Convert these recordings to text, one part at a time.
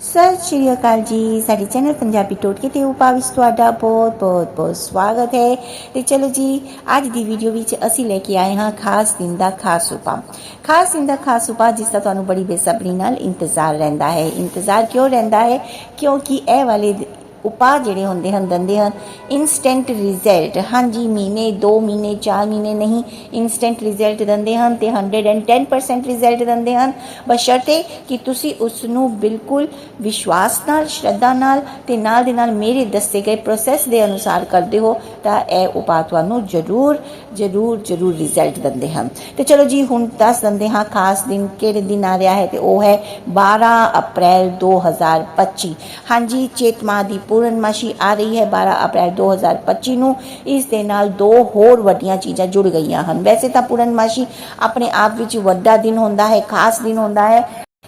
ਸਤਿ ਸ਼੍ਰੀ ਅਕਾਲ ਜੀ, ਸਾਡੇ ਚੈਨਲ ਪੰਜਾਬੀ ਟੋਟਕੇ ਤੇ ਉਪਾ ਵਿੱਚ ਤੁਹਾਡਾ ਬਹੁਤ ਬਹੁਤ ਬਹੁਤ ਸਵਾਗਤ ਹੈ। ਤੇ ਚਲੋ ਜੀ, ਅੱਜ ਦੀ ਵੀਡੀਓ ਵਿੱਚ ਅਸੀਂ ਲੈ ਕੇ ਆਏ ਹਾਂ ਖਾਸ ਦਿਨ ਦਾ ਖਾਸ ਉਪਾ ਖਾਸ ਦਿਨ ਦਾ ਖਾਸ ਉਪਾ ਜਿਸ ਦਾ ਤੁਹਾਨੂੰ ਬੜੀ ਬੇਸਬਰੀ ਨਾਲ ਇੰਤਜ਼ਾਰ ਰਹਿੰਦਾ ਹੈ। ਇੰਤਜ਼ਾਰ ਕਿਉਂ ਰਹਿੰਦਾ ਹੈ? ਕਿਉਂਕਿ ਇਹ ਵਾਲੇ ਉਪਾਅ ਜਿਹੜੇ ਹੁੰਦੇ ਹਨ, ਦਿੰਦੇ ਹਨ ਇਨਸਟੈਂਟ ਰਿਜ਼ਲਟ ਹਾਂਜੀ, ਮਹੀਨੇ 2 ਮਹੀਨੇ 4 ਮਹੀਨੇ ਨਹੀਂ ਇਨਸਟੈਂਟ ਰਿਜ਼ਲਟ ਦਿੰਦੇ ਹਨ ਤੇ 110% ਰਿਜ਼ਲਟ ਦਿੰਦੇ ਹਨ। ਬਸ਼ਰਤੇ ਕਿ ਤੁਸੀਂ ਉਸ ਨੂੰ ਬਿਲਕੁਲ ਵਿਸ਼ਵਾਸ ਨਾਲ, ਸ਼ਰਧਾ ਨਾਲ ਤੇ ਨਾਲ ਦੇ ਨਾਲ ਮੇਰੇ ਦੱਸੇ ਗਏ ਪ੍ਰੋਸੈਸ ਦੇ ਅਨੁਸਾਰ ਕਰਦੇ ਹੋ ਤਾਂ ਇਹ ਉਪਾਅ ਤੁਹਾਨੂੰ ਜ਼ਰੂਰ ਜ਼ਰੂਰ ਜ਼ਰੂਰ ਰਿਜ਼ਲਟ ਦਿੰਦੇ ਹਨ। ਤੇ ਚਲੋ ਜੀ, ਹੁਣ ਦੱਸ ਦਿੰਦੇ ਹਾਂ ਖਾਸ ਦਿਨ ਕਿਹੜੇ ਦਿਨ ਆ ਰਿਹਾ ਹੈ ਤੇ ਉਹ ਹੈ 12 ਅਪ੍ਰੈਲ 2025 ਹਾਂਜੀ, ਚੇਤਮਾ ਦੀ ਪੂਰਨਮਾਸ਼ੀ ਆ ਰਹੀ ਹੈ 12 ਅਪ੍ਰੈਲ 2025 ਨੂੰ। ਇਸ ਦੇ ਨਾਲ ਦੋ ਹੋਰ ਵੱਡੀਆਂ ਚੀਜ਼ਾਂ ਜੁੜ ਗਈਆਂ ਹਨ। ਵੈਸੇ ਤਾਂ ਪੂਰਨਮਾਸ਼ੀ ਆਪਣੇ ਆਪ ਵਿੱਚ ਵੱਡਾ ਦਿਨ ਹੁੰਦਾ ਹੈ, ਖਾਸ ਦਿਨ ਹੁੰਦਾ ਹੈ।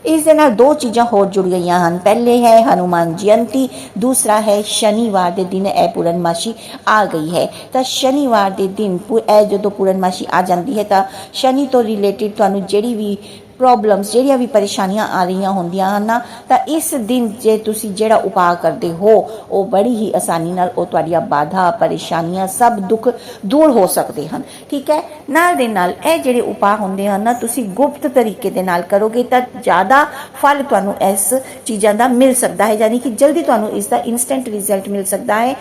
ਇਸ ਦੇ ਨਾਲ ਦੋ ਚੀਜ਼ਾਂ ਹੋਰ ਜੁੜ ਗਈਆਂ ਹਨ। ਪਹਿਲੇ ਹੈ ਹਨੂਮਾਨ ਜਯੰਤੀ, ਦੂਸਰਾ ਹੈ ਸ਼ਨੀਵਾਰ ਦੇ ਦਿਨ ਇਹ ਪੂਰਨਮਾਸ਼ੀ ਆ ਗਈ ਹੈ। ਤਾਂ ਸ਼ਨੀਵਾਰ ਦੇ ਦਿਨ ਇਹ ਜਦੋਂ ਪੂਰਨਮਾਸ਼ੀ ਆ ਜਾਂਦੀ ਹੈ ਤਾਂ ਸ਼ਨੀ ਤੋਂ ਰਿਲੇਟਡ ਤੁਹਾਨੂੰ ਜਿਹੜੀ ਵੀ ਪ੍ਰੋਬਲਮਸ ਜਿਹੜੀਆਂ ਵੀ ਪਰੇਸ਼ਾਨੀਆਂ ਆ ਰਹੀਆਂ ਹੁੰਦੀਆਂ ਹਨ ਤਾਂ ਇਸ ਦਿਨ ਜੇ ਤੁਸੀਂ ਜਿਹੜਾ ਉਪਾਅ ਕਰਦੇ ਹੋ, ਉਹ ਬੜੀ ਹੀ ਆਸਾਨੀ ਨਾਲ ਉਹ ਤੁਹਾਡੀਆਂ ਬਾਧਾ, ਪਰੇਸ਼ਾਨੀਆਂ ਸਭ ਦੁੱਖ ਦੂਰ ਹੋ ਸਕਦੇ ਹਨ। ਠੀਕ ਹੈ? ਨਾਲ ਦੇ ਨਾਲ ਇਹ ਜਿਹੜੇ ਉਪਾਅ ਹੁੰਦੇ ਹਨ ਨਾ, ਤੁਸੀਂ ਗੁਪਤ ਤਰੀਕੇ ਦੇ ਨਾਲ ਕਰੋਗੇ ਤਾਂ ਜ਼ਿਆਦਾ ਫਲ ਤੁਹਾਨੂੰ ਇਸ ਚੀਜ਼ਾਂ ਦਾ ਮਿਲ ਸਕਦਾ ਹੈ। ਯਾਨੀ ਕਿ ਜਲਦੀ ਤੁਹਾਨੂੰ ਇਸ ਦਾ ਇਨਸਟੈਂਟ ਰਿਜ਼ਲਟ ਮਿਲ ਸਕਦਾ ਹੈ।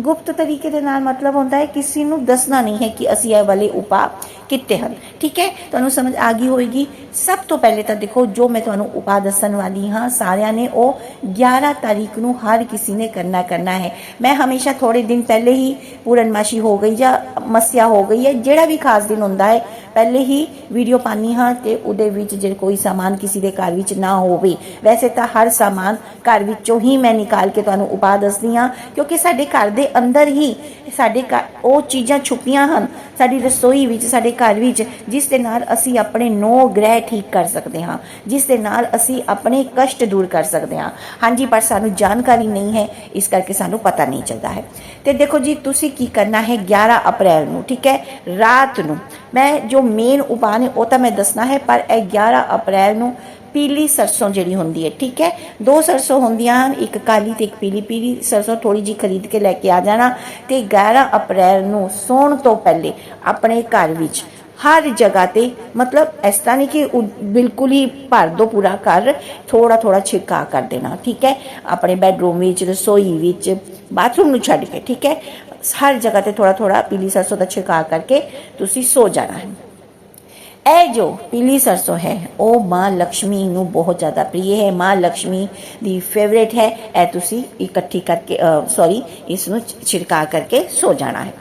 ਗੁਪਤ ਤਰੀਕੇ ਦੇ ਨਾਲ ਮਤਲਬ ਹੁੰਦਾ ਹੈ, ਕਿਸੇ ਨੂੰ ਦੱਸਣਾ ਨਹੀਂ ਹੈ ਕਿ ਅਸੀਂ ਇਹ ਵਾਲੇ ਉਪਾਅ ਕੀਤੇ ਹਨ। ਠੀਕ ਹੈ? ਤੁਹਾਨੂੰ ਸਮਝ ਆ ਗਈ ਹੋਵੇਗੀ ਸਭ ਤੋਂ ਪਹਿਲੇ ਤਾਂ ਦੇਖੋ, ਜੋ ਮੈਂ ਤੁਹਾਨੂੰ ਉਪਾਅ ਦੱਸਣ ਵਾਲੀ ਹਾਂ, ਸਾਰਿਆਂ ਨੇ ਉਹ 11 ਤਾਰੀਖ ਨੂੰ ਹਰ ਕਿਸੇ ਨੇ ਕਰਨਾ ਕਰਨਾ ਹੈ। ਮੈਂ ਹਮੇਸ਼ਾ ਥੋੜੇ ਦਿਨ ਪਹਿਲੇ ਹੀ ਪੂਰਨਮਾਸ਼ੀ ਹੋ ਗਈ ਜਾਂ ਮਸਿਆ ਹੋ ਗਈ ਹੈ, ਜਿਹੜਾ ਵੀ ਖਾਸ ਦਿਨ ਹੁੰਦਾ ਹੈ ਪਹਿਲੇ ਹੀ ਵੀਡੀਓ ਪਾਣੀ ਹਾਂ ਤੇ ਉਹਦੇ ਵਿੱਚ ਜੇ ਕੋਈ ਸਾਮਾਨ ਕਿਸੇ ਦੇ ਘਰ ਵਿੱਚ ਨਾ ਹੋਵੇ। ਵੈਸੇ ਤਾਂ ਹਰ ਸਾਮਾਨ ਘਰ ਵਿੱਚੋਂ ਹੀ ਮੈਂ ਨਿਕਾਲ ਕੇ ਤੁਹਾਨੂੰ ਉਪਾਅ ਦੱਸਦੀ ਹਾਂ, ਕਿਉਂਕਿ ਸਾਡੇ ਘਰ ਦੇ ਅੰਦਰ ਹੀ ਸਾਡੇ ਘਰ ਉਹ ਚੀਜ਼ਾਂ ਛੁਪੀਆਂ ਹਨ। ਸਾਡੀ ਰਸੋਈ ਵਿੱਚ, ਸਾਡੇ ਘਰ ਵਿੱਚ, ਜਿਸ ਦੇ ਨਾਲ ਅਸੀਂ ਆਪਣੇ ਨੌ ਗ੍ਰਹਿ ਠੀਕ ਕਰ ਸਕਦੇ ਹਾਂ, ਜਿਸ ਦੇ ਨਾਲ ਅਸੀਂ ਆਪਣੇ ਕਸ਼ਟ ਦੂਰ ਕਰ ਸਕਦੇ ਹਾਂ। ਹਾਂਜੀ, ਪਰ ਸਾਨੂੰ ਜਾਣਕਾਰੀ ਨਹੀਂ ਹੈ, ਇਸ ਕਰਕੇ ਸਾਨੂੰ ਪਤਾ ਨਹੀਂ ਚੱਲਦਾ ਹੈ। ਤੇ ਦੇਖੋ ਜੀ, ਤੁਸੀਂ ਕੀ ਕਰਨਾ ਹੈ 11 ਅਪ੍ਰੈਲ ਨੂੰ, ਠੀਕ ਹੈ? ਰਾਤ ਨੂੰ। ਮੈਂ ਜੋ ਮੇਨ ਉਪਾਅ ਨੇ ਉਹ ਤਾਂ ਮੈਂ ਦੱਸਣਾ ਹੈ, ਪਰ ਇਹ 11 ਅਪ੍ਰੈਲ ਨੂੰ ਪੀਲੀ ਸਰਸੋਂ ਜਿਹੜੀ ਹੁੰਦੀ ਹੈ, ਠੀਕ ਹੈ? ਦੋ ਸਰਸੋਂ ਹੁੰਦੀਆਂ ਹਨ, ਇੱਕ ਕਾਲੀ ਤੇ ਇੱਕ ਪੀਲੀ। ਪੀਲੀ ਸਰਸੋਂ ਥੋੜੀ ਜੀ ਖਰੀਦ ਕੇ ਲੈ ਕੇ ਆ ਜਾਣਾ ਤੇ 11 ਅਪ੍ਰੈਲ ਨੂੰ ਸੌਣ ਤੋਂ ਪਹਿਲੇ ਆਪਣੇ ਘਰ ਵਿੱਚ ਹਰ ਜਗ੍ਹਾ ਤੇ, ਮਤਲਬ ਇਸ ਤਰ੍ਹਾਂ ਨਹੀਂ ਕਿ ਬਿਲਕੁਲ ਹੀ ਭਰ ਦੋ ਪੂਰਾ ਘਰ ਥੋੜਾ ਥੋੜਾ ਛਿੜਕਾ ਕਰ ਦੇਣਾ, ਠੀਕ ਹੈ? ਆਪਣੇ ਬੈੱਡਰੂਮ ਵਿੱਚ, ਰਸੋਈ ਵਿੱਚ, ਬਾਥਰੂਮ ਨੂੰ ਛੱਡ ਕੇ, ਠੀਕ ਹੈ? ਹਰ ਜਗ੍ਹਾ ਤੇ ਥੋੜਾ ਥੋੜਾ ਪੀਲੀ ਸਰਸੋਂ ਦਾ ਛਿੜਕਾ ਕਰਕੇ ਤੁਸੀਂ ਸੋ ਜਾਣਾ ਹੈ। ਇਹ ਜੋ ਪੀਲੀ ਸਰਸੋਂ ਹੈ, ਉਹ ਮਾਂ ਲక్ష్ਮੀ ਨੂੰ ਬਹੁਤ ਜ਼ਿਆਦਾ ਪ੍ਰਿਯ ਹੈ, ਮਾਂ ਲక్ష్ਮੀ ਦੀ ਫੇਵਰੇਟ ਹੈ। ਇਹ ਤੁਸੀਂ ਇਕੱਠੀ ਕਰਕੇ ਸੌਰੀ ਇਸ ਨੂੰ ਛਿੜਕਾ ਕਰਕੇ ਸੋ ਜਾਣਾ ਹੈ।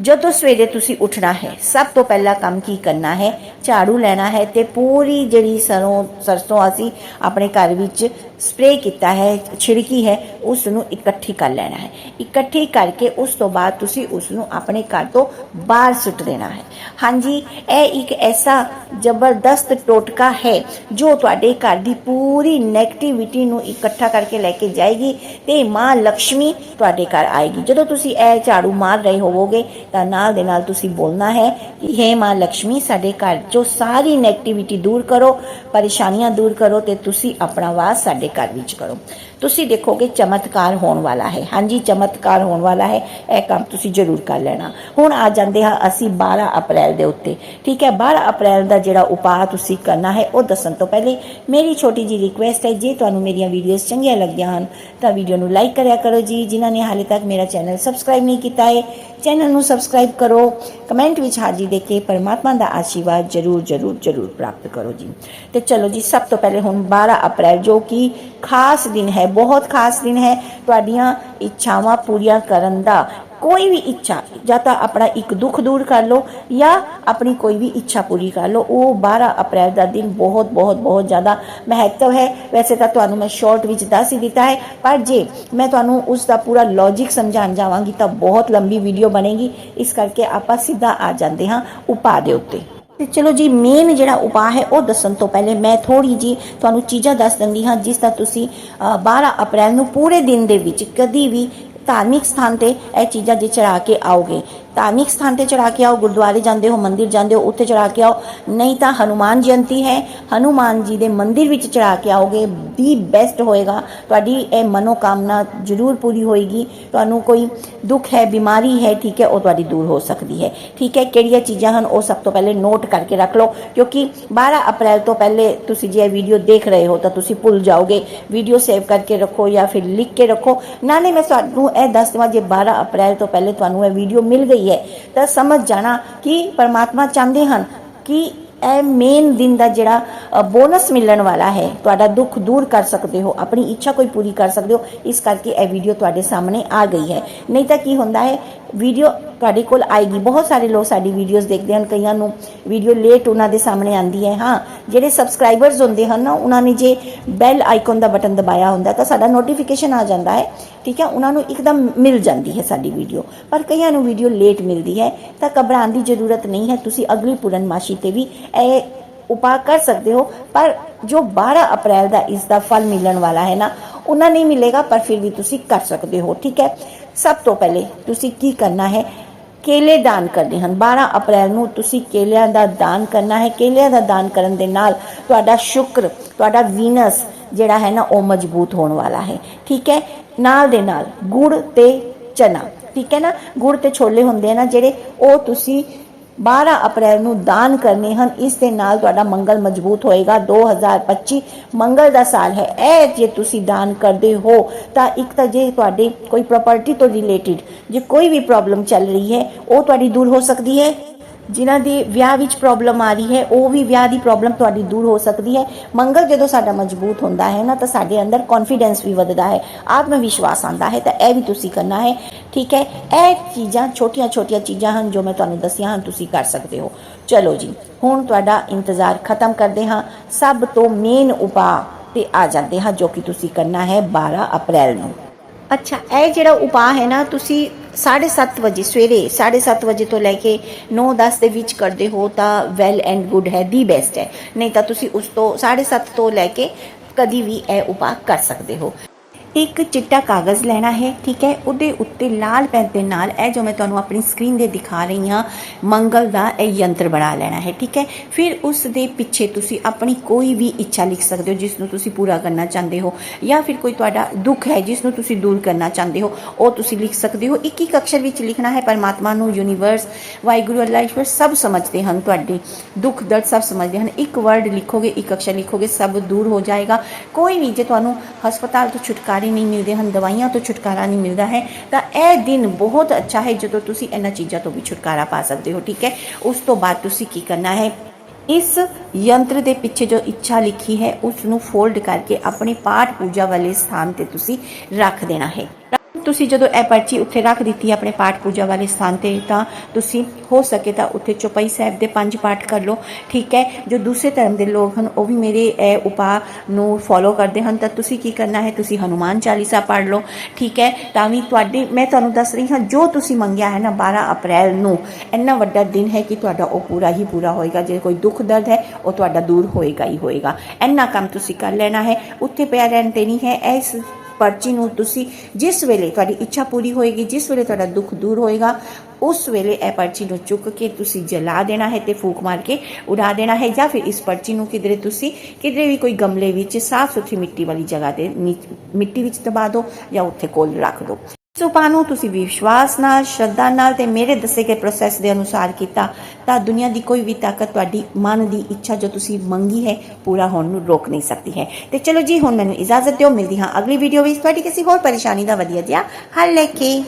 ਜਦੋਂ ਸਵੇਰੇ ਤੁਸੀਂ ਉੱਠਣਾ ਹੈ, ਸਭ ਤੋਂ ਪਹਿਲਾਂ ਕੰਮ ਕੀ ਕਰਨਾ ਹੈ? ਝਾੜੂ ਲੈਣਾ ਹੈ ਤੇ ਪੂਰੀ ਜਿਹੜੀ ਸਰੋਂ, ਸਰਸੋਂ ਅਸੀਂ ਆਪਣੇ ਘਰ ਵਿੱਚ ਸਪਰੇ ਕੀਤਾ ਹੈ, ਛਿੜਕੀ ਹੈ ਉਸ ਨੂੰ ਇਕੱਠੀ ਕਰ ਲੈਣਾ ਹੈ। ਇਕੱਠੀ ਕਰਕੇ ਉਸ ਤੋਂ ਬਾਅਦ ਤੁਸੀਂ ਉਸ ਨੂੰ ਆਪਣੇ ਘਰ ਤੋਂ ਬਾਹਰ ਸੁੱਟ ਦੇਣਾ ਹੈ। ਹਾਂਜੀ, ਇਹ ਇੱਕ ਐਸਾ ਜ਼ਬਰਦਸਤ ਟੋਟਕਾ ਹੈ, ਜੋ ਤੁਹਾਡੇ ਘਰ ਦੀ ਪੂਰੀ 네ਗੇਟਿਵਿਟੀ ਨੂੰ ਇਕੱਠਾ ਕਰਕੇ ਲੈ ਕੇ ਜਾਏਗੀ ਤੇ ਮਾਂ ਲక్ష్ਮੀ ਤੁਹਾਡੇ ਘਰ ਆਏਗੀ। ਜਦੋਂ ਤੁਸੀਂ ਇਹ ਝਾੜੂ ਮਾਰ ਰਹੇ ਹੋਵੋਗੇ, ਤਾਂ ਨਾਲ ਦੇ ਨਾਲ ਤੁਸੀਂ ਬੋਲਣਾ ਹੈ ਕਿ हे ਮਾਂ ਲక్ష్ਮੀ ਸਾਡੇ ਘਰ ਜੋ ਸਾਰੀ 네ਗੇਟਿਵਿਟੀ ਦੂਰ ਕਰੋ, ਪਰੇਸ਼ਾਨੀਆਂ ਦੂਰ ਕਰੋ ਤੇ ਤੁਸੀਂ ਆਪਣਾ ਵਾਸ ਸਾਡੇ ਘਰ ਵਿੱਚ ਕਰੋ ਤੁਸੀਂ ਦੇਖੋਗੇ ਚਮਤਕਾਰ ਹੋਣ ਵਾਲਾ ਹੈ। ਹਾਂਜੀ, ਚਮਤਕਾਰ ਹੋਣ ਵਾਲਾ ਹੈ। ਇਹ ਕੰਮ ਤੁਸੀਂ ਜ਼ਰੂਰ ਕਰ ਲੈਣਾ। ਹੁਣ ਆ ਜਾਂਦੇ ਹਾਂ ਅਸੀਂ 12 ਅਪ੍ਰੈਲ ਦੇ ਉੱਤੇ। ਠੀਕ ਹੈ 12 ਅਪ੍ਰੈਲ ਦਾ ਜਿਹੜਾ ਉਪਾਅ ਤੁਸੀਂ ਕਰਨਾ ਹੈ, ਉਹ ਦੱਸਣ ਤੋਂ ਪਹਿਲੇ ਮੇਰੀ ਛੋਟੀ ਜੀ ਰਿਕੁਐਸਟ ਹੈ, ਜੇ ਤੁਹਾਨੂੰ ਮੇਰੀਆਂ ਵੀਡੀਓਜ਼ ਚੰਗੀਆਂ ਲੱਗਦੀਆਂ ਹਨ, ਤਾਂ ਵੀਡੀਓ ਨੂੰ ਲਾਈਕ ਕਰਿਆ ਕਰੋ ਜੀ। ਜਿਨ੍ਹਾਂ ਨੇ ਹਾਲੇ ਤੱਕ ਮੇਰਾ ਚੈਨਲ ਸਬਸਕ੍ਰਾਈਬ ਨਹੀਂ ਕੀਤਾ ਹੈ ਚੈਨਲ ਨੂੰ ਸਬਸਕ੍ਰਾਈਬ ਕਰੋ। ਕਮੈਂਟ ਵਿੱਚ ਹਾਜ਼ਰੀ ਦੇ ਕੇ ਪਰਮਾਤਮਾ ਦਾ ਆਸ਼ੀਰਵਾਦ ਜ਼ਰੂਰ ਜ਼ਰੂਰ ਜ਼ਰੂਰ ਪ੍ਰਾਪਤ ਕਰੋ ਜੀ। ਤੇ ਚਲੋ ਜੀ, ਸਭ ਤੋਂ ਪਹਿਲੇ ਹੁਣ 12 ਅਪ੍ਰੈਲ, ਜੋ ਕਿ ਖਾਸ ਦਿਨ ਹੈ ਬਹੁਤ ਖਾਸ ਦਿਨ ਹੈ ਤੁਹਾਡੀਆਂ ਇੱਛਾਵਾਂ ਪੂਰੀਆਂ ਕਰਨ ਦਾ। ਕੋਈ ਵੀ ਇੱਛਾ, ਜਾਂ ਤਾਂ ਆਪਣਾ ਇੱਕ ਦੁੱਖ ਦੂਰ ਕਰ ਲਓ, ਜਾਂ ਆਪਣੀ ਕੋਈ ਵੀ ਇੱਛਾ ਪੂਰੀ ਕਰ ਲਓ, ਉਹ 12 ਅਪ੍ਰੈਲ ਦਾ ਦਿਨ ਬਹੁਤ ਬਹੁਤ ਬਹੁਤ ਜ਼ਿਆਦਾ ਮਹੱਤਵ ਹੈ। ਵੈਸੇ ਤਾਂ ਤੁਹਾਨੂੰ ਮੈਂ ਸ਼ਾਰਟ ਵਿੱਚ ਦੱਸ ਹੀ ਦਿੱਤਾ ਹੈ, ਪਰ ਜੇ ਮੈਂ ਤੁਹਾਨੂੰ ਉਸ ਦਾ ਪੂਰਾ ਲੌਜੀਕ ਸਮਝਾਉਣ ਜਾਵਾਂਗੀ ਤਾਂ ਬਹੁਤ ਲੰਬੀ ਵੀਡੀਓ ਬਣੇਗੀ। ਇਸ ਕਰਕੇ ਆਪਾਂ ਸਿੱਧਾ ਆ ਜਾਂਦੇ ਹਾਂ ਉਪਾਅ ਦੇ ਉੱਤੇ। ਤੇ ਚਲੋ ਜੀ ਮੇਨ ਜਿਹੜਾ ਉਪਾਅ ਹੈ ਉਹ ਦੱਸਣ ਤੋਂ ਪਹਿਲੇ ਮੈਂ ਥੋੜੀ ਜੀ ਤੁਹਾਨੂੰ ਚੀਜ਼ਾਂ ਦੱਸ ਦਿੰਦੀ ਹਾਂ ਜਿਸ ਦਾ ਤੁਸੀਂ ਅ, 12 ਅਪ੍ਰੈਲ ਨੂੰ ਪੂਰੇ ਦਿਨ ਦੇ ਵਿੱਚ ਕਦੀ ਵੀ ਧਾਰਮਿਕ ਸਥਾਨ ਤੇ ਇਹ ਚੀਜ਼ਾਂ ਜੇ ਚੜਾ ਕੇ ਆਓਗੇ। ਧਾਰਮਿਕ ਸਥਾਨ ਤੇ ਚੜਾ ਕੇ ਆਓ, ਗੁਰਦੁਆਰੇ ਜਾਂਦੇ ਹੋ, ਮੰਦਿਰ ਜਾਂਦੇ ਹੋ, ਉੱਥੇ ਚੜਾ ਕੇ ਆਓ। ਨਹੀਂ ਤਾਂ ਹਨੂਮਾਨ ਜਯੰਤੀ ਹੈ। ਹਨੂਮਾਨ ਜੀ ਦੇ ਮੰਦਿਰ ਵਿੱਚ ਚੜਾ ਕੇ ਆਓਗੇ ਦੀ ਬੈਸਟ ਹੋਏਗਾ। ਤੁਹਾਡੀ ਇਹ ਮਨੋਕਾਮਨਾ ਜ਼ਰੂਰ ਪੂਰੀ ਹੋਏਗੀ। ਤੁਹਾਨੂੰ ਕੋਈ ਦੁੱਖ ਹੈ, ਬਿਮਾਰੀ ਹੈ, ਠੀਕ ਹੈ, ਉਹ ਤੁਹਾਡੀ ਦੂਰ ਹੋ ਸਕਦੀ ਹੈ। ਠੀਕ ਹੈ, ਕਿਹੜੀਆਂ ਚੀਜ਼ਾਂ ਹਨ, ਉਹ ਸਭ ਤੋਂ ਪਹਿਲੇ ਨੋਟ ਕਰਕੇ ਰੱਖ ਲਓ। ਕਿਉਂਕਿ 12 ਅਪ੍ਰੈਲ ਤੋਂ ਪਹਿਲੇ ਤੁਸੀਂ ਜੇ ਇਹ ਵੀਡੀਓ ਦੇਖ ਰਹੇ ਹੋ, ਤਾਂ ਤੁਸੀਂ ਭੁੱਲ ਜਾਓਗੇ। ਵੀਡੀਓ ਸੇਵ ਕਰਕੇ ਰੱਖੋ ਜਾਂ ਫਿਰ ਲਿਖ ਕੇ ਰੱਖੋ। ਨਾਲੇ ਮੈਂ ਤੁਹਾਨੂੰ ਇਹ ਦੱਸ ਦੇਵਾਂ, ਜੇ 12 ਅਪ੍ਰੈਲ ਤੋਂ ਪਹਿਲੇ ਤੁਹਾਨੂੰ ਇਹ ਵੀਡੀਓ ਮਿਲ ਗਈ ਹੈ। ਤਾਂ ਸਮਝ ਜਾਣਾ ਕਿ ਪਰਮਾਤਮਾ ਚਾਹੁੰਦੇ ਹਨ ਕਿ ਇਹ ਮੇਨ ਦਿਨ ਦਾ ਜਿਹੜਾ ਬੋਨਸ ਮਿਲਣ ਵਾਲਾ ਹੈ। ਤੁਹਾਡਾ ਦੁੱਖ ਦੂਰ ਕਰ ਸਕਦੇ ਹੋ, ਆਪਣੀ ਇੱਛਾ ਕੋਈ ਪੂਰੀ ਕਰ ਸਕਦੇ ਹੋ। ਇਸ ਕਰਕੇ ਇਹ ਵੀਡੀਓ ਤੁਹਾਡੇ ਸਾਹਮਣੇ ਆ ਗਈ ਹੈ। ਨਹੀਂ ਤਾਂ ਕੀ ਹੁੰਦਾ ਹੈ ਵੀਡੀਓ ਤੁਹਾਡੇ ਕੋਲ ਆਏਗੀ। ਬਹੁਤ ਸਾਰੇ ਲੋਕ ਸਾਡੀ ਵੀਡੀਓਜ਼ ਦੇਖਦੇ ਹਨ। ਕਈਆਂ ਨੂੰ ਵੀਡੀਓ ਲੇਟ ਉਹਨਾਂ ਦੇ ਸਾਹਮਣੇ ਆਂਦੀ ਹੈ। ਹਾਂ, ਜਿਹੜੇ ਸਬਸਕ੍ਰਾਈਬਰਸ ਹੁੰਦੇ ਹਨ ਨਾ ਉਹਨਾਂ ਨੇ ਜੇ ਬੈਲ ਆਈਕਨ ਦਾ ਬਟਨ ਦਬਾਇਆ ਹੁੰਦਾ ਤਾਂ ਸਾਡਾ ਨੋਟੀਫਿਕੇਸ਼ਨ ਆ ਜਾਂਦਾ ਹੈ। ਠੀਕ ਹੈ? ਉਹਨਾਂ ਨੂੰ ਇੱਕਦਮ ਮਿਲ ਜਾਂਦੀ ਹੈ ਸਾਡੀ ਵੀਡੀਓ ਪਰ ਕਈਆਂ ਨੂੰ ਵੀਡੀਓ ਲੇਟ ਮਿਲਦੀ ਹੈ। ਤਾਂ ਘਬਰਾਉਣ ਦੀ ਜ਼ਰੂਰਤ ਨਹੀਂ ਹੈ। ਤੁਸੀਂ ਅਗਲੀ ਪੂਰਨਮਾਸ਼ੀ ਤੇ ਵੀ ਇਹ ਉਪਾਅ ਕਰ ਸਕਦੇ ਹੋ। ਪਰ ਜੋ 12 ਅਪ੍ਰੈਲ ਦਾ ਇਸ ਦਾ ਫਲ ਮਿਲਣ ਵਾਲਾ ਹੈ ਨਾ, ਉਹਨਾਂ ਨਹੀਂ ਮਿਲੇਗਾ, ਪਰ ਫਿਰ ਵੀ ਤੁਸੀਂ ਕਰ ਸਕਦੇ ਹੋ। ਠੀਕ ਹੈ? ਸਭ ਤੋਂ ਪਹਿਲੇ ਤੁਸੀਂ ਕੀ ਕਰਨਾ ਹੈ? ਕੇਲੇ ਦਾਨ ਕਰਨੇ ਹਨ। 12 ਅਪ੍ਰੈਲ ਨੂੰ ਤੁਸੀਂ ਕੇਲਿਆਂ ਦਾ ਦਾਨ ਕਰਨਾ ਹੈ। ਕੇਲਿਆਂ ਦਾ ਦਾਨ ਕਰਨ ਦੇ ਨਾਲ ਤੁਹਾਡਾ ਸ਼ੁਕਰ, ਤੁਹਾਡਾ ਵੀਨਸ ਜਿਹੜਾ ਹੈ ਨਾ, ਉਹ ਮਜ਼ਬੂਤ ਹੋਣ ਵਾਲਾ ਹੈ। ਠੀਕ ਹੈ? ਨਾਲ ਦੇ ਨਾਲ ਗੁੜ ਤੇ ਚਨਾ। ਠੀਕ ਹੈ ਨਾ? ਗੁੜ ਤੇ ਛੋਲੇ ਹੁੰਦੇ ਆ ਨਾ, ਜਿਹੜੇ ਉਹ ਤੁਸੀਂ 12 ਅਪ੍ਰੈਲ ਨੂੰ ਦਾਨ ਕਰਨੇ ਹਨ। ਇਸ ਦੇ ਨਾਲ ਤੁਹਾਡਾ ਮੰਗਲ ਮਜ਼ਬੂਤ ਹੋਏਗਾ। 2025 ਮੰਗਲ ਦਾ ਸਾਲ ਹੈ। ਇਹ ਜੇ ਤੁਸੀਂ ਦਾਨ ਕਰਦੇ ਹੋ, ਤਾਂ ਇੱਕ ਤਾਂ ਜੇ ਤੁਹਾਡੇ ਕੋਈ ਪ੍ਰਾਪਰਟੀ ਤੋਂ ਰਿਲੇਟਡ ਜੇ ਕੋਈ ਵੀ ਪ੍ਰੋਬਲਮ ਚੱਲ ਰਹੀ ਹੈ, ਉਹ ਤੁਹਾਡੀ ਦੂਰ ਹੋ ਸਕਦੀ ਹੈ। ਜਿਨ੍ਹਾਂ ਦੇ ਵਿਆਹ ਵਿੱਚ ਪ੍ਰੋਬਲਮ ਆ ਰਹੀ ਹੈ, ਉਹ ਵੀ ਵਿਆਹ ਦੀ ਪ੍ਰੋਬਲਮ ਤੁਹਾਡੀ ਦੂਰ ਹੋ ਸਕਦੀ ਹੈ। ਮੰਗਲ ਜਦੋਂ ਸਾਡਾ ਮਜ਼ਬੂਤ ਹੁੰਦਾ ਹੈ ਨਾ, ਤਾਂ ਸਾਡੇ ਅੰਦਰ ਕੌਨਫੀਡੈਂਸ ਵੀ ਵੱਧਦਾ ਹੈ, ਆਤਮ ਵਿਸ਼ਵਾਸ ਆਉਂਦਾ ਹੈ, ਤਾਂ ਇਹ ਵੀ ਤੁਸੀਂ ਕਰਨਾ ਹੈ। ਠੀਕ ਹੈ? ਇਹ ਚੀਜ਼ਾਂ, ਛੋਟੀਆਂ ਛੋਟੀਆਂ ਚੀਜ਼ਾਂ ਹਨ ਜੋ ਮੈਂ ਤੁਹਾਨੂੰ ਦੱਸੀਆਂ ਹਨ, ਤੁਸੀਂ ਕਰ ਸਕਦੇ ਹੋ। ਚਲੋ ਜੀ, ਹੁਣ ਤੁਹਾਡਾ ਇੰਤਜ਼ਾਰ ਖਤਮ ਕਰਦੇ ਹਾਂ। ਸਭ ਤੋਂ ਮੇਨ ਉਪਾਅ ਤੇ ਆ ਜਾਂਦੇ ਹਾਂ, ਜੋ ਕਿ ਤੁਸੀਂ ਕਰਨਾ ਹੈ 12 ਅਪ੍ਰੈਲ ਨੂੰ। ਅੱਛਾ, ਇਹ ਜਿਹੜਾ ਉਪਾਅ ਹੈ ਨਾ, ਤੁਸੀਂ 7:30 ਵਜੇ ਸਵੇਰੇ 7:30 ਵਜੇ ਤੋਂ ਲੈ ਕੇ 9:10 ਦੇ ਵਿੱਚ ਕਰਦੇ ਹੋ ਤਾਂ ਵੈਲ ਐਂਡ ਗੁੱਡ ਹੈ ਦੀ ਬੈਸਟ ਹੈ। ਨਹੀਂ ਤਾਂ ਤੁਸੀਂ ਉਸ ਤੋਂ 7:30 ਤੋਂ ਲੈ ਕੇ ਕਦੀ ਵੀ ਇਹ ਉਪਾਅ ਕਰ ਸਕਦੇ ਹੋ। ਇੱਕ ਚਿੱਟਾ ਕਾਗਜ਼ ਲੈਣਾ ਹੈ, ਠੀਕ ਹੈ? ਉਹਦੇ ਉੱਤੇ ਲਾਲ ਪੈਨ ਦੇ ਨਾਲ ਇਹ ਜੋ ਮੈਂ ਤੁਹਾਨੂੰ ਆਪਣੀ ਸਕਰੀਨ ਦੇ ਦਿਖਾ ਰਹੀ ਹਾਂ, ਮੰਗਲ ਦਾ ਇਹ ਯੰਤਰ ਬਣਾ ਲੈਣਾ ਹੈ, ਠੀਕ ਹੈ? ਫਿਰ ਉਸ ਦੇ ਪਿੱਛੇ ਤੁਸੀਂ ਆਪਣੀ ਕੋਈ ਵੀ ਇੱਛਾ ਲਿਖ ਸਕਦੇ ਹੋ, ਜਿਸ ਨੂੰ ਤੁਸੀਂ ਪੂਰਾ ਕਰਨਾ ਚਾਹੁੰਦੇ ਹੋ, ਜਾਂ ਫਿਰ ਕੋਈ ਤੁਹਾਡਾ ਦੁੱਖ ਹੈ, ਜਿਸ ਨੂੰ ਤੁਸੀਂ ਦੂਰ ਕਰਨਾ ਚਾਹੁੰਦੇ ਹੋ, ਉਹ ਤੁਸੀਂ ਲਿਖ ਸਕਦੇ ਹੋ। ਇੱਕ ਇੱਕ ਅਕਸ਼ਰ ਵਿੱਚ ਲਿਖਣਾ ਹੈ, ਪਰਮਾਤਮਾ ਨੂੰ ਯੂਨੀਵਰਸ ਵਾਹਿਗੁਰੂ ਅੱਲਾਹ ਈਸ਼ਵਰ, ਸਭ ਸਮਝਦੇ ਹਨ ਤੁਹਾਡੇ। ਦੁੱਖ, ਦਰਦ ਸਭ ਸਮਝਦੇ ਹਨ। ਇੱਕ ਵਰਡ ਲਿਖੋਗੇ, ਇੱਕ ਅਕਸ਼ਰ ਲਿਖੋਗੇ, ਸਭ ਦੂਰ ਹੋ ਜਾਏਗਾ। ਕੋਈ ਵੀ ਜੇ ਤੁਹਾਨੂੰ ਹਸਪਤਾਲ ਤੋਂ ਛੁਟਕਾਰਾ ਨਹੀਂ ਮਿਲਦੇ, ਹਨ ਦਵਾਈਆਂ ਤੋਂ ਛੁਟਕਾਰਾ ਨਹੀਂ ਮਿਲਦਾ ਹੈ, ਤਾਂ ਇਹ ਦਿਨ ਬਹੁਤ ਅੱਛਾ ਹੈ ਜਦੋਂ ਤੁਸੀਂ ਇਹਨਾਂ ਚੀਜ਼ਾਂ ਤੋਂ ਵੀ ਛੁਟਕਾਰਾ ਪਾ ਸਕਦੇ ਹੋ, ਠੀਕ ਹੈ? ਉਸ ਤੋਂ ਬਾਅਦ ਤੁਸੀਂ ਕੀ ਕਰਨਾ ਹੈ? ਇਸ ਯੰਤਰ ਦੇ ਪਿੱਛੇ ਜੋ ਇੱਛਾ ਲਿਖੀ ਹੈ ਉਸ ਨੂੰ ਫੋਲਡ ਕਰਕੇ ਆਪਣੇ ਪਾਠ ਪੂਜਾ ਵਾਲੇ ਸਥਾਨ ਤੇ ਤੁਸੀਂ ਰੱਖ ਦੇਣਾ ਹੈ। ਤੁਸੀਂ ਜਦੋਂ ਇਹ ਪਰਚੀ ਉੱਥੇ ਰੱਖ ਦਿੱਤੀ ਆਪਣੇ ਪਾਠ ਪੂਜਾ ਵਾਲੇ ਸਥਾਨ ਤੇ, ਤਾਂ ਤੁਸੀਂ ਹੋ ਸਕੇ ਤਾਂ ਉੱਥੇ ਚੌਪਈ ਸਾਹਿਬ ਦੇ ਪੰਜ ਪਾਠ ਕਰ ਲਓ। ਠੀਕ ਹੈ? ਜੋ ਦੂਸਰੇ ਧਰਮ ਦੇ ਲੋਕ ਹਨ, ਉਹ ਵੀ ਮੇਰੇ ਇਹ ਉਪਾਅ ਨੂੰ ਫੋਲੋ ਕਰਦੇ ਹਨ। ਤਾਂ ਤੁਸੀਂ ਕੀ ਕਰਨਾ ਹੈ? ਤੁਸੀਂ ਹਨੂਮਾਨ ਚਾਲੀਸਾ ਪੜ੍ਹ ਲਓ। ਠੀਕ ਹੈ? ਤਾਂ ਵੀ ਤੁਹਾਡੀ, ਮੈਂ ਤੁਹਾਨੂੰ ਦੱਸ ਰਹੀ ਹਾਂ, ਜੋ ਤੁਸੀਂ ਮੰਗਿਆ ਹੈ ਨਾ 12 ਅਪ੍ਰੈਲ ਨੂੰ, ਇੰਨਾ ਵੱਡਾ ਦਿਨ ਹੈ ਕਿ ਤੁਹਾਡਾ ਉਹ ਪੂਰਾ ਹੀ ਪੂਰਾ ਹੋਏਗਾ। ਜੇ ਕੋਈ ਦੁੱਖ ਦਰਦ ਹੈ, ਉਹ ਤੁਹਾਡਾ ਦੂਰ ਹੋਏਗਾ ਹੀ ਹੋਏਗਾ। ਇੰਨਾ ਕੰਮ ਤੁਸੀਂ ਕਰ ਲੈਣਾ ਹੈ। ਉੱਥੇ ਪਿਆ ਰਹਿਣ ਤੇ ਨਹੀਂ ਹੈ। ਇਸ ਪਰਚੀ ਨੂੰ ਤੁਸੀਂ ਜਿਸ ਵੇਲੇ ਤੁਹਾਡੀ ਇੱਛਾ ਪੂਰੀ ਹੋਏਗੀ, ਜਿਸ ਵੇਲੇ ਤੁਹਾਡਾ ਦੁੱਖ ਦੂਰ ਹੋਏਗਾ, ਉਸ ਵੇਲੇ ਇਹ ਪਰਚੀ ਨੂੰ ਚੁੱਕ ਕੇ ਤੁਸੀਂ ਜਲਾ ਦੇਣਾ ਹੈ ਤੇ ਫੂਕ ਮਾਰ ਕੇ ਉਡਾ ਦੇਣਾ ਹੈ ਜਾਂ ਫਿਰ ਇਸ ਪਰਚੀ ਨੂੰ ਕਿਧਰੇ ਤੁਸੀਂ ਕਿਧਰੇ ਵੀ ਕੋਈ ਗਮਲੇ ਵਿੱਚ ਸਾਫ਼ ਸੁਥਰੀ ਮਿੱਟੀ ਵਾਲੀ ਜਗ੍ਹਾ ਤੇ ਨੀਚ- ਮਿੱਟੀ ਵਿੱਚ ਦਬਾ ਦਿਓ ਜਾਂ ਉੱਥੇ ਕੋਲ ਰੱਖ ਦਿਓ। ਇਸ ਉਪਾਅ ਨੂੰ ਤੁਸੀਂ ਵਿਸ਼ਵਾਸ ਨਾਲ, ਸ਼ਰਧਾ ਨਾਲ ਤੇ ਮੇਰੇ ਦੱਸੇ ਗਏ ਪ੍ਰੋਸੈਸ ਦੇ ਅਨੁਸਾਰ ਕੀਤਾ, ਤਾਂ ਦੁਨੀਆ ਦੀ ਕੋਈ ਵੀ ਤਾਕਤ ਤੁਹਾਡੀ ਮਨ ਦੀ ਇੱਛਾ ਜੋ ਤੁਸੀਂ ਮੰਗੀ ਹੈ, ਪੂਰਾ ਹੋਣ ਨੂੰ ਰੋਕ ਨਹੀਂ ਸਕਦੀ ਹੈ। ਤੇ ਚਲੋ ਜੀ, ਹੁਣ ਮੈਨੂੰ ਇਜਾਜ਼ਤ ਦਿਓ, ਮਿਲਦੀ ਹਾਂ ਅਗਲੀ ਵੀਡੀਓ ਵਿੱਚ। ਤੁਹਾਡੀ ਕਿਸੇ ਹੋਰ ਪਰੇਸ਼ਾਨੀ ਦਾ ਵਧੀਆ ਜਿਹਾ ਹੱਲ ਲੈ ਕੇ।